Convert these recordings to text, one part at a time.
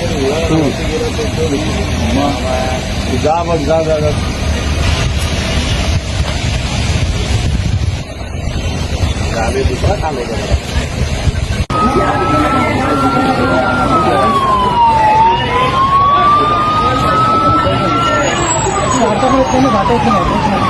जा हाँ।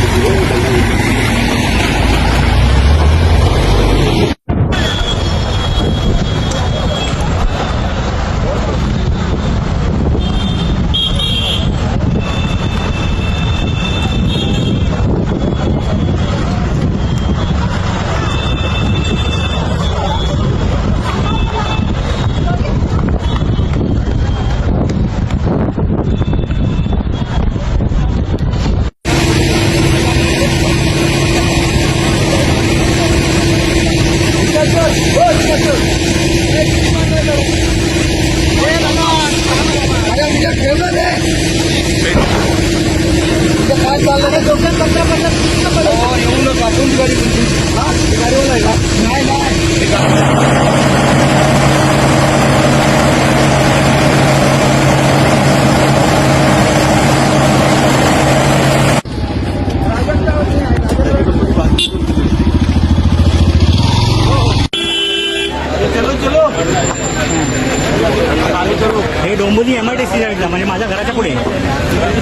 डोक्यात बसल्या बसल्या येऊ से हे डोंबोली एमआयडीसी म्हणजे माझ्या घराच्या पुढे